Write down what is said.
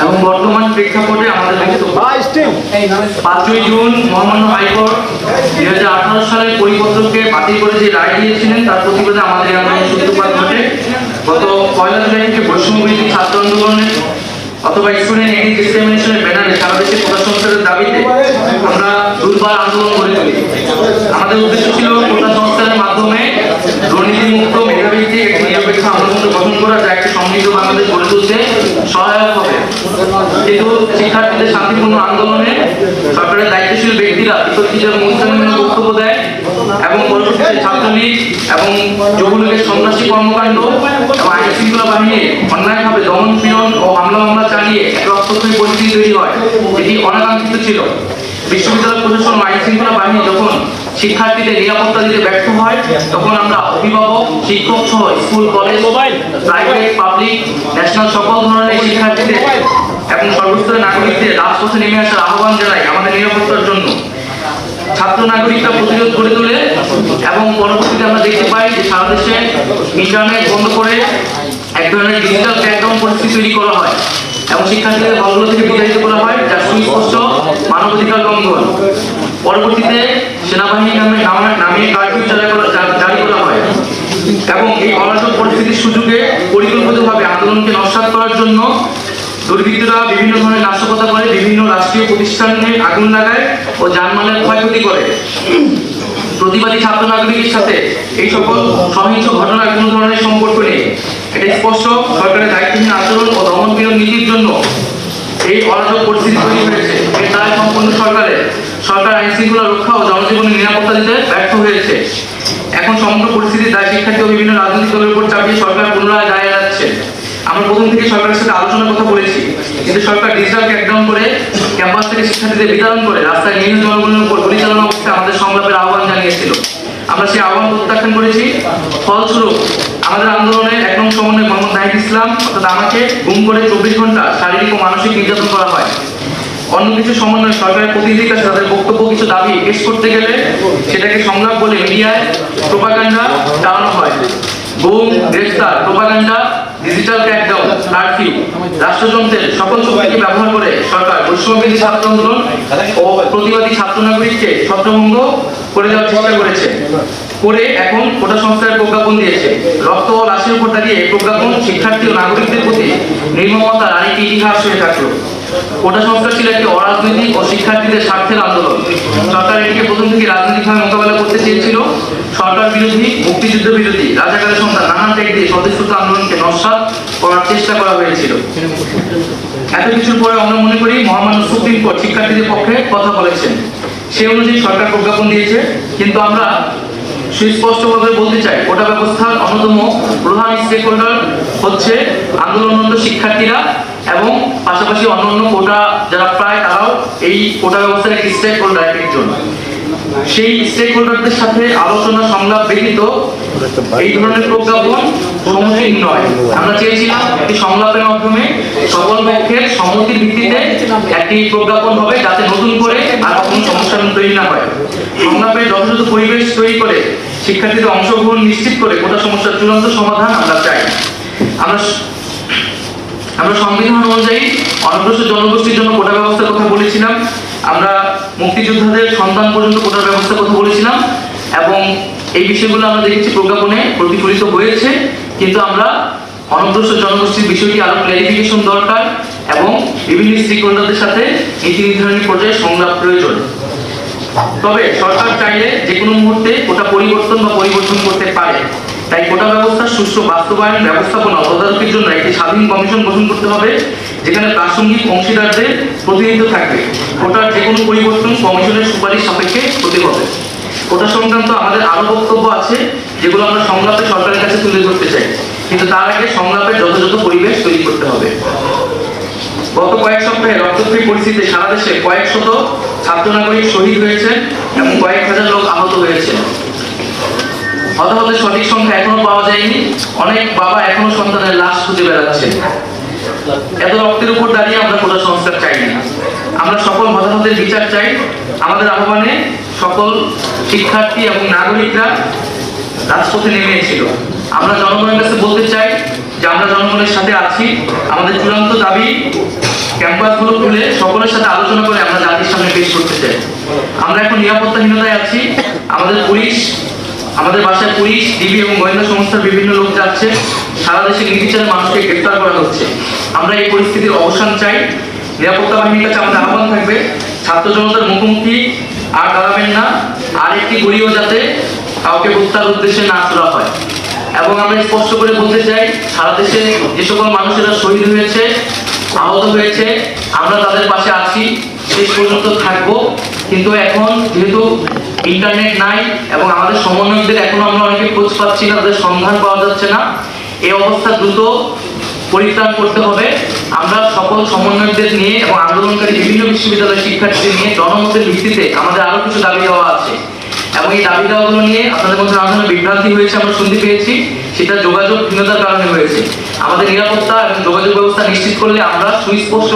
এবং বর্তমান প্রেক্ষাপটে আমাদের পাঁচই জুন মহামান্য হাইকোর্ট দুই হাজার আঠারো সালের পরিপত্রকে বাতিল করে যে রায় দিয়েছিলেন তার প্রতিবাদে আমাদের আন্দোলনের সূত্রপাত ঘটে। গত পয়লা জুলাই থেকে বৈষম্য ছাত্র আন্দোলনের অথবা স্টুডেন্ট এগ্রি ডিসক্রিমিনেশনের ব্যানারে সারা দেশে সংস্কারের দাবিতে আমরা দুর্বার আন্দোলন করে তুলি। আমাদের উদ্দেশ্য ছিল কোটা সংস্কারের মাধ্যমে দুর্নীতিমুক্ত মেধাভিত্তিক একটি নিরপেক্ষ আন্দোলন গঠন করা যা একটি সমৃদ্ধ বাংলাদেশ গড়ে তুলতে সহায়ক হবে কিন্তু শিক্ষার্থীদের শান্তিপূর্ণ আন্দোলনে সরকারের দায়িত্বশীল ব্যক্তিরা এবং উচ্চারণের বক্তব্য দেয় এবং পরবর্তীতে ছাত্রলীগ এবং যুবলীগের সন্ত্রাসী কর্মকাণ্ড এবং আইন শৃঙ্খলা বাহিনী অন্যায়ভাবে দমন পীড়ন ও হামলা মামলা চালিয়ে একটা রক্তক্ষয়ী পরিস্থিতি তৈরি হয়। এটি অনাকাঙ্ক্ষিত ছিল। বিশ্ববিদ্যালয় প্রশাসন আইন শৃঙ্খলা বাহিনী যখন শিক্ষার্থীদের নিরাপত্তা দিতে ব্যর্থ হয় তখন আমরা অভিভাবক শিক্ষক সহ school college private public national সকল ধরনের শিক্ষার্থীদের এবং সর্বস্তরের নাগরিকদের রাজপথে নেমে আসার আহ্বান জানাই আমাদের নিরাপত্তার জন্য। ছাত্র নাগরিকরা প্রতিরোধ গড়ে তোলে এবং পরবর্তীতে আমরা দেখতে পাই যে সারা দেশে ইন্টারনেট বন্ধ করে এক ধরনের ডিজিটাল ক্র্যাকডাউন পরিস্থিতি তৈরি করা হয় এবং শিক্ষার্থীদের হলগুলো থেকে বিতাড়িত করা হয় যা সুস্পষ্ট মানবাধিকার লঙ্ঘন। পরবর্তীতে সেনাবাহিনী নামে নামা- নামিয়ে কারফিউ জারি করা হয়। এবং এই অরাজক পরিস্থিতির সুযোগে পরিকল্পিতভাবে আন্দোলনকে নস্বাত করার জন্য দুর্বৃত্তরা বিভিন্ন ধরনের নাশকতা করে বিভিন্ন রাষ্ট্রীয় প্রতিষ্ঠানে আগুন লাগায় ও যানমালের ক্ষয়ক্ষতি করে। প্রতিবাদী ছাত্র নাগরিকের সাথে এই সকল সহিংস ঘটনার কোনো ধরনের সম্পর্ক নেই। এটা স্পষ্ট সরকারের দায়িত্বহীন আচরণ ও দমন নীতির জন্য এই অরাজক পরিস্থিতি তৈরি হয়েছে। এর দায় সম্পূর্ণ সরকারের। সরকার আইন শৃঙ্খলা রক্ষা ও জনজীবনের নিরাপত্তা দিতে ব্যর্থ হয়েছে। এখন সমগ্র পরিস্থিতির দায় শিক্ষার্থী ও বিভিন্ন রাজনৈতিক দলের উপর চাপিয়ে সরকার পুনরায় দায় এড়াচ্ছে আমরা প্রথম থেকে সরকারের সাথে আলোচনার কথা বলেছি, কিন্তু সরকার ডিজিটাল ক্র্যাকডাউন করে ক্যাম্পাস থেকে শিক্ষার্থীদের বিতরণ করে রাস্তায় নিরীহ জনগণের উপর পরিচালনা অবস্থায় আমাদের সংলাপের আহ্বান জানিয়েছিল। আমরা সেই আহ্বান প্রত্যাখ্যান করেছি। ফলস্বরূপ, আমাদের আন্দোলনের এক নং সমন্বয় মোহাম্মদ নাহিদ ইসলাম, অর্থাৎ আমাকে, গুম করে চব্বিশ ঘণ্টা শারীরিক ও মানসিক নির্যাতন করা হয়। অন্য কিছু সমন্বয় সরকারের প্রতিনিধির কাছে তাদের বক্তব্য, কিছু দাবি পেশ করতে গেলে সেটাকে সংলাপ বলে মিডিয়ায় প্রোপাগান্ডা চালানো হয়। গুম, গ্রেফতার, প্রোপাগান্ডা ডিজিটাল ক্র্যাকডাউন কারফিউ রাষ্ট্রযন্ত্রের সকল শক্তিকে ব্যবহার করে সরকার বৈষম্যবিধি ছাত্র আন্দোলন ও প্রতিবাদী ছাত্র নাগরিককে ছত্রভঙ্গ করে দেওয়ার চেষ্টা করেছে। করে এখন কোটা সংস্কারের প্রজ্ঞাপন দিয়েছে। রক্ত ও লাশের উপর দাঁড়িয়ে প্রজ্ঞাপন শিক্ষার্থী ও নাগরিকদের প্রতি নির্মমতার আরেকটি ইতিহাস হয়ে থাকল। কোটা সংস্কার ছিল একটি অরাজনৈতিক ও শিক্ষার্থীদের স্বার্থের আন্দোলন। সরকার এটিকে প্রথম থেকে রাজনৈতিকভাবে মোকাবেলা করতে চেয়েছিল। সরকার বিরোধী, মুক্তিযুদ্ধ বিরোধী রাজাকারের সন্তান, নানান ত্যাগ দিয়ে সদস্যতা আন্দোলনকে নস্বাত করার চেষ্টা করা হয়েছিল। এত কিছুর পরে আমরা মনে করি মহামান্য সুপ্রিম কোর্ট শিক্ষার্থীদের পক্ষে কথা বলেছেন। সে অনুযায়ী সরকার প্রজ্ঞাপন দিয়েছে। কিন্তু আমরা সুস্পষ্টভাবে বলতে চাই, কোটা ব্যবস্থার অন্যতম প্রধান স্টেক হোল্ডার হচ্ছে আন্দোলনরত শিক্ষার্থীরা। এবং পাশাপাশি অন্যান্য কোটা যারা প্রায় তারাও এই কোটা ব্যবস্থার একটি স্টেক হোল্ডার এক একজন। সেই স্টেক হোল্ডারদের সাথে আলোচনা সংলাপ ব্যতীত এই ধরনের প্রজ্ঞাপন সমুচীন নয়। আমরা চেয়েছিলাম একটি সংলাপের মাধ্যমে সকল পক্ষের সম্মতির ভিত্তিতে একটি প্রজ্ঞাপন হবে, যাতে নতুন করে আর কখনো সমস্যা তৈরি না হয়। সংলাপে যথাযথ পরিবেশ তৈরি করে শিক্ষার্থীদের অংশগ্রহণ নিশ্চিত করে গোটা সমস্যার চূড়ান্ত সমাধান আমরা চাই। আমরা আমরা সংবিধান অনুযায়ী অনগ্রসর জনগোষ্ঠীর জন্য কোটা ব্যবস্থার কথা বলেছিলাম। আমরা মুক্তিযোদ্ধাদের সন্তান পর্যন্ত কোটার ব্যবস্থার কথা বলেছিলাম এবং এই বিষয়গুলো আমরা দেখেছি প্রজ্ঞাপনে প্রতিফলিত হয়েছে। কিন্তু আমরা অনগ্রসর জনগোষ্ঠীর বিষয়টি আরও ক্লারিফিকেশন দরকার এবং বিভিন্ন হোল্ডারদের সাথে নীতি নির্ধারণী পর্যায়ে সংলাপ প্রয়োজন। তবে সরকার চাইলে যে কোনো মুহূর্তে কোটা পরিবর্তন বা তাই কোটা ব্যবস্থার সুষ্ঠু বাস্তবায়ন, ব্যবস্থাপনা তদারকির জন্য একটি স্বাধীন কমিশন গঠন করতে হবে, যেখানে প্রাসঙ্গিক অংশীদারদের প্রতিনিধিত্ব থাকবে। কোটার যে কোনো পরিবর্তন কমিশনের সুপারিশ সাপেক্ষে হতে হবে কোটা সংক্রান্ত আমাদের আরও বক্তব্য আছে, যেগুলো আমরা সংলাপে সরকারের কাছে তুলে ধরতে চাই। কিন্তু তার আগে সংলাপের যথাযথ পরিবেশ তৈরি করতে হবে। গত কয়েক সপ্তাহে রক্তক্ষয়ী পরিস্থিতিতে সারা দেশে কয়েক শত ছাত্র নাগরিক শহীদ হয়েছে এবং কয়েক হাজার লোক আহত হয়েছে হতাহতের সঠিক সংখ্যা এখনও পাওয়া যায়নি। অনেক বাবা এখনও সন্তানের লাশ খুঁজে বেড়াচ্ছে এত রক্তের উপর দাঁড়িয়ে আমরা কোটা সংস্কার চাই না। আমরা সকল হতাহতের বিচার চাই। আমাদের আহ্বানে সকল শিক্ষার্থী এবং নাগরিকরা রাজপথে নেমে এসেছিল। আমরা জনগণের কাছে বলতে চাই যে আমরা জনগণের সাথে আছি। আমাদের চূড়ান্ত দাবি ক্যাম্পাসগুলো খুলে সকলের সাথে আলোচনা করে আমরা জাতির সামনে পেশ করতে চাই। আমরা এখন নিরাপত্তাহীনতায় আছি। আমাদের পুলিশ আমাদের বাসায় পুলিশ, ডিবি এবং গোয়েন্দা সংস্থার বিভিন্ন লোক যাচ্ছে। সারা দেশে নির্বিচারে মানুষকে গ্রেফতার করা হচ্ছে। আমরা এই পরিস্থিতির অবসান চাই। নিরাপত্তা বাহিনীর কাছে আমাদের আহ্বান থাকবে। ছাত্র জনতার মুখোমুখি, আর দাঁড়াবেন না। আর একটি গুলিও যাতে কাউকে হত্যার উদ্দেশ্যে না তোলা হয়। এবং আমরা স্পষ্ট করে বলতে চাই, সারা দেশে যে সকল মানুষেরা শহীদ হয়েছে, আহত হয়েছে, আমরা তাদের পাশে আছি। শেষ পর্যন্ত থাকব। কিন্তু এখন যেহেতু ইন্টারনেট নাই এবং আমাদের সমন্বয়কদের এখনও আমরা অনেকে খোঁজ পাচ্ছি না, তাদের সন্ধান পাওয়া যাচ্ছে না। এই অবস্থা দ্রুত পরিত্রাণ করতে হবে। আমরা সকল সমন্বয়কদের নিয়ে এবং আন্দোলনকারী বিভিন্ন বিশ্ববিদ্যালয়ের শিক্ষার্থীদের নিয়ে জনমতের ভিত্তিতে আমাদের আরও কিছু দাবি দেওয়া আছে। এবং এই দাবি দেওয়াগুলো নিয়ে আপনাদের মধ্যে নানা ধরনের বিভ্রান্তি হয়েছে, আমরা শুনতে পেয়েছি। সেটা যোগাযোগ হীনতার কারণে হয়েছে। আমাদের নিরাপত্তা এবং যোগাযোগ ব্যবস্থা নিশ্চিত করলে আমরা সুস্পষ্ট